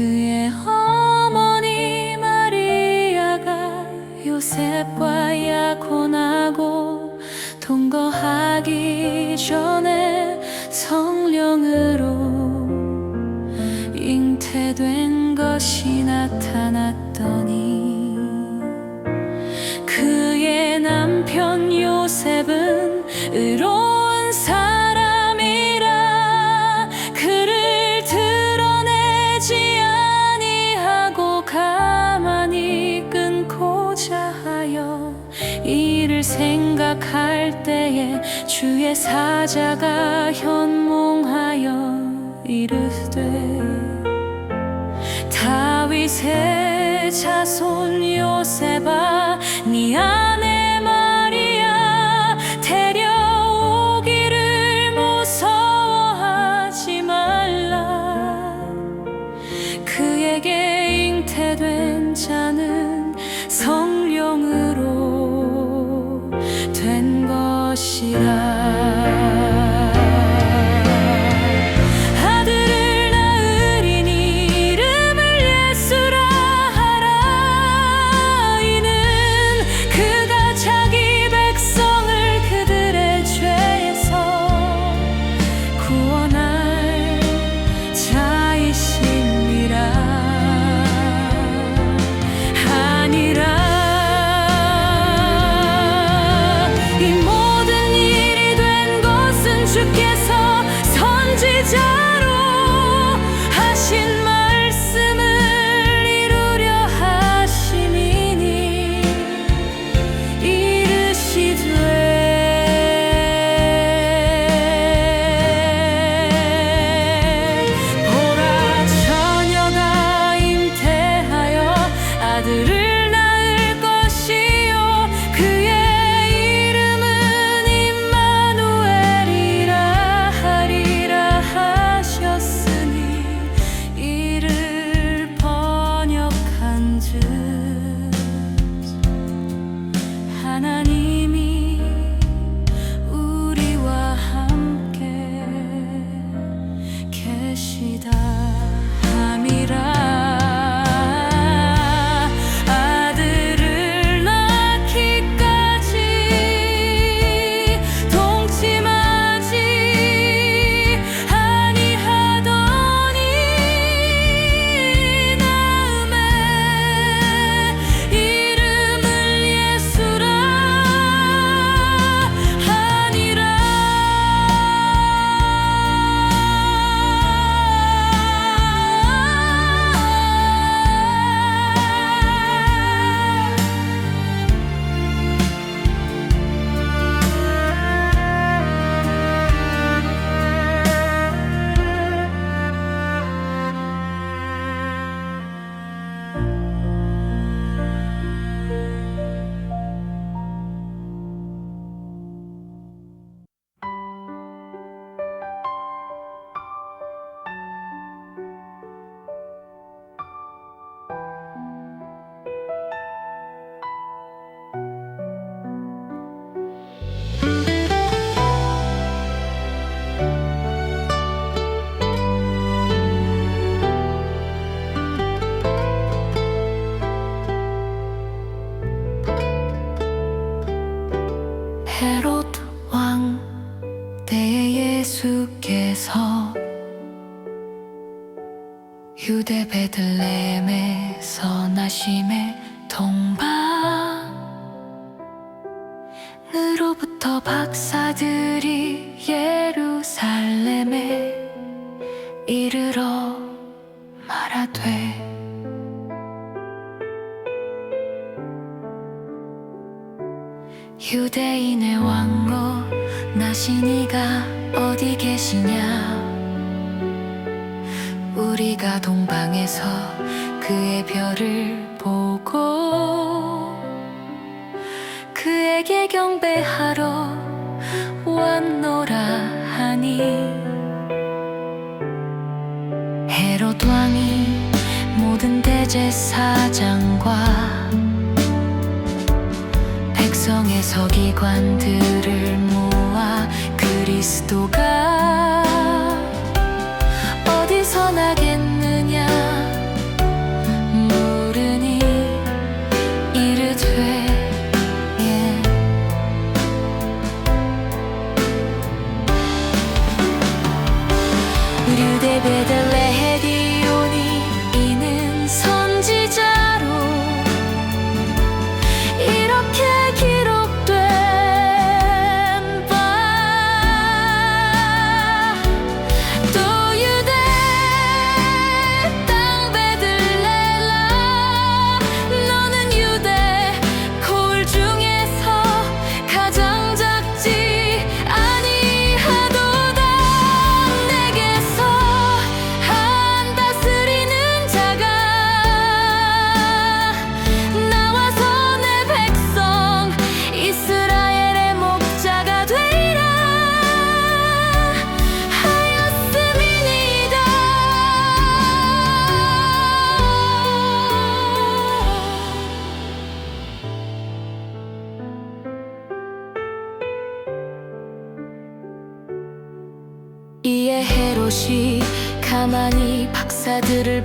그의 어머니 마리아가 요셉과 약혼하고 동거하기 전에 성령을 주의 사자가 현몽하여 이르되 다윗의 자손 요셉아 네 니아 유대인의 왕로 나신이가 어디 계시냐? 우리가 동방에서 그의 별을 보고 그에게 경배하러 왔노라 하니. 헤롯 왕이 모든 대제사장과 백성의 서기관들을 모아 그리스도가 어디서나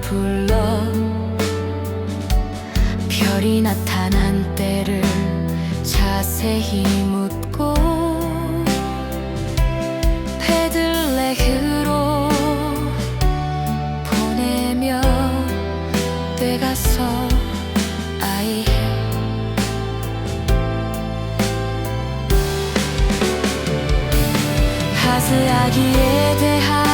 불러. 별이 나타난 때를 자세히 묻고 패들레흐로 보내며 돼가서 아이 하스아기에 대한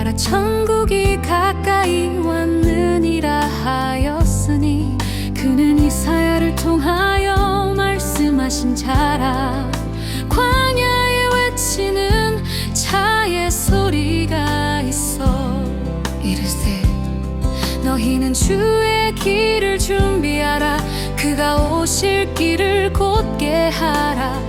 따라 천국이 가까이 왔느니라 하였으니 그는 이사야를 통하여 말씀하신 자라. 광야에 외치는 자의 소리가 있어. 이르세 너희는 주의 길을 준비하라. 그가 오실 길을 곧게 하라.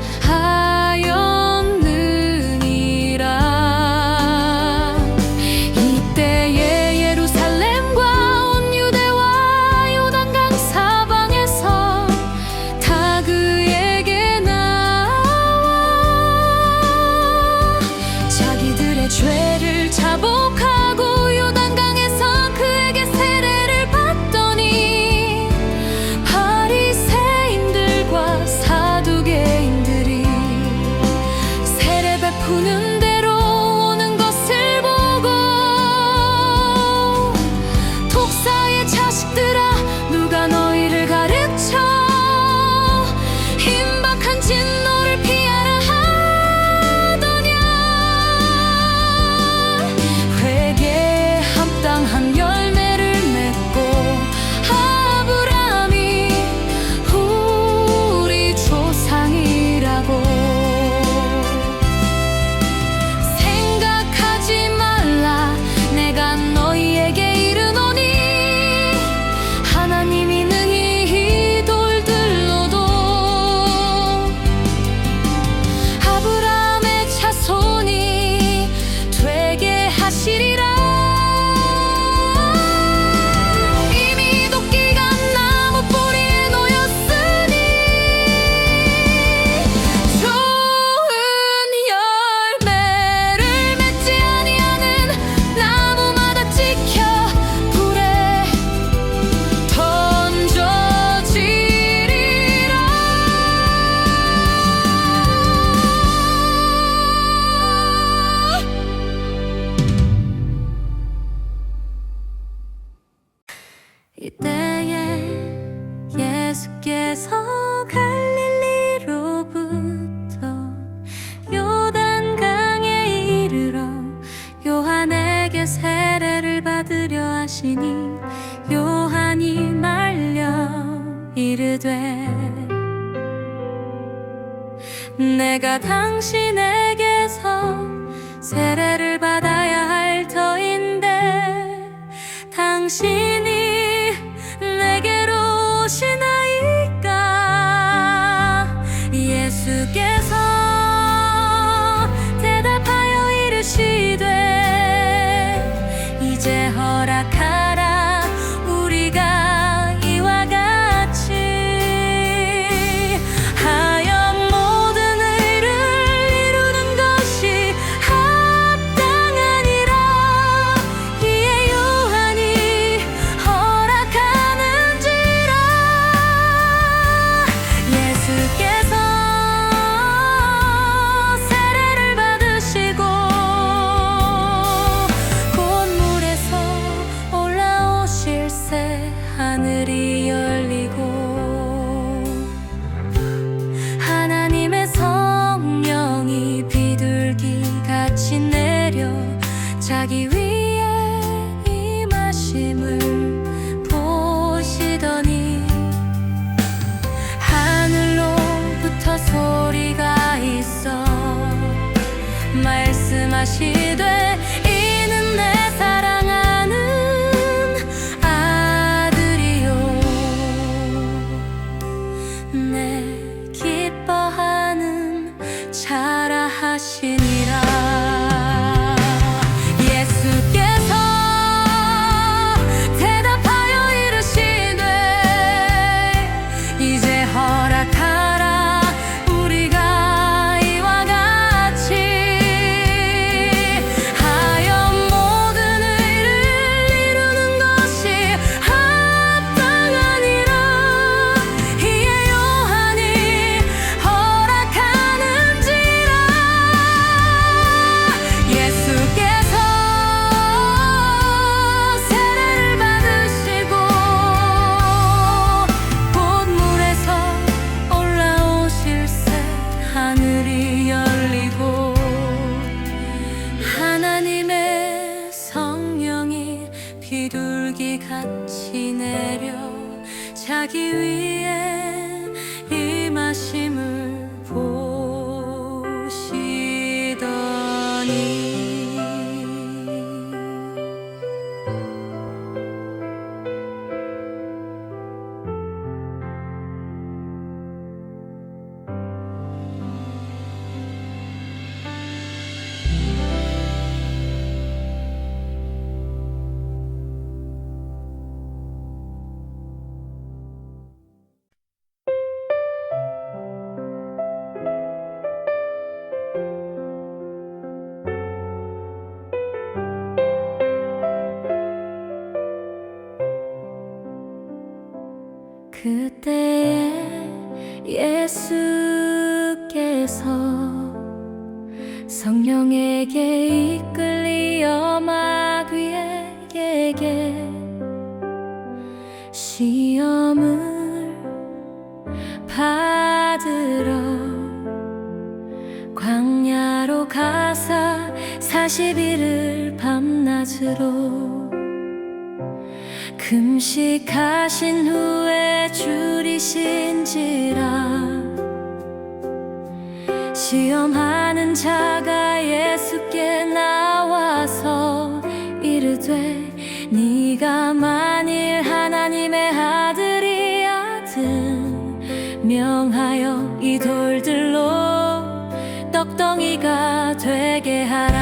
이때에 예수께서 갈릴리로부터 요단강에 이르러 요한에게 세례를 받으려 하시니 요한이 말려 이르되 내가 당신에게서 세례를 받아야 할 터인데 당신 이 자기 위에 임하심을 예수께서 성령에게 이끌리어 마귀에게 시험을 받으러 광야로 가사 40일을 밤낮으로 금식하신 후에 줄이신지라 시험하는 자가 예수께 나와서 이르되 네가 만일 하나님의 아들이야든 명하여 이 돌들로 떡덩이가 되게 하라.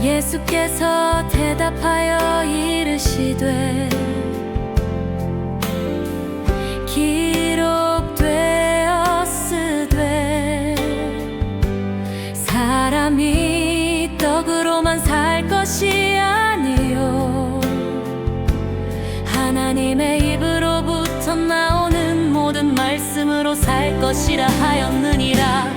예수께서 대답하여 이르시되 것이라 하였느니라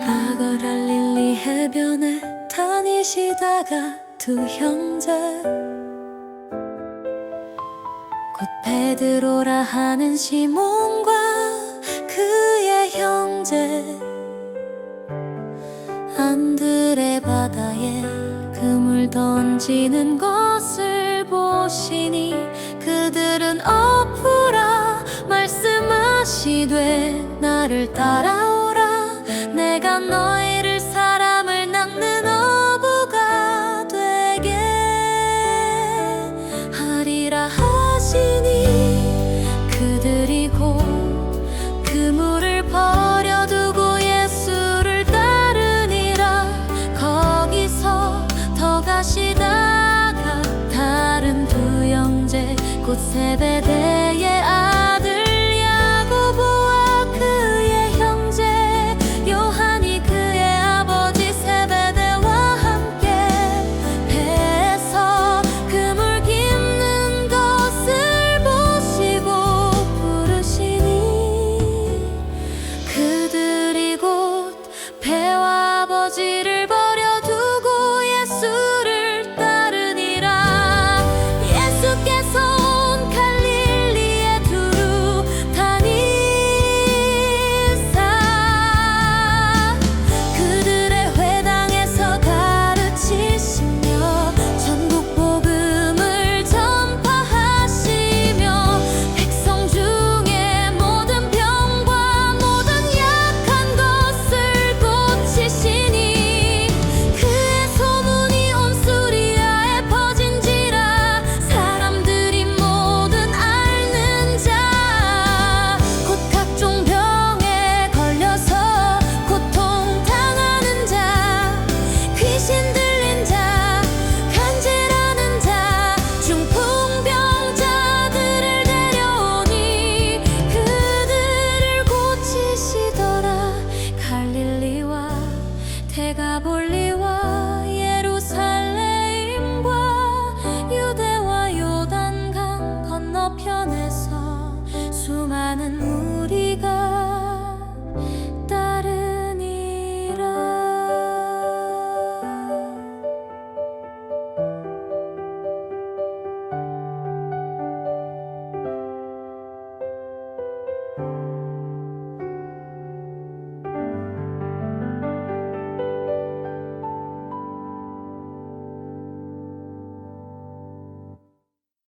라거 갈릴리 해변에 다니시다가 두 형제. 곧 베드로라 하는 시몬과 그의 형제. 안드레 바다에 그물 던지는 것을 보시니 그들은 엎으라 말씀하시되 나를 따라오라 내